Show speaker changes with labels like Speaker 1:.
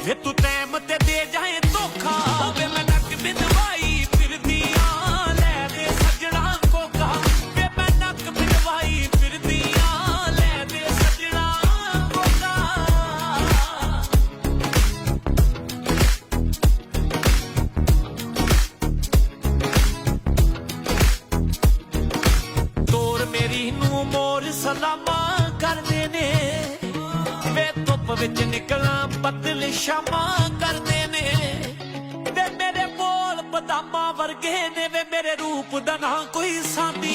Speaker 1: ਤੂੰ ਟਾਈਮ ਤੇ ਦੇ ਜਾਏ ਧੋਖਾ। ਹੋਵੇ ਮੈਂ ਨੱਕ ਬਿੰਦਵਾਈ ਫਿਰਦੀਆਂ ਲੈ ਦੇ ਸੱਜਣਾ ਕੋਕਾ। ਵੇ ਮੈਂ ਨੱਕ ਬਿੰਦਵਾਈ ਫਿਰਦੀਆਂ ਲੈ ਦੇ ਸੱਜਣਾ ਕੋਕਾ। ਤੋਰ ਮੇਰੀ ਨੂੰ ਮੋਰ ਸਲਾਮਾਂ। ਵਿੱਚ ਨਿਕਲਾਂ ਬੱਦਲ ਸ਼ਾਮਾਂ ਕਰਦੇ ਨੇ। ਵੇ ਮੇਰੇ ਬੋਲ ਬਦਾਮਾਂ ਵਰਗੇ ਨੇ, ਵੇ ਮੇਰੇ ਰੂਪ ਦਾ ਨਾ ਕੋਈ ਸਾਮੀ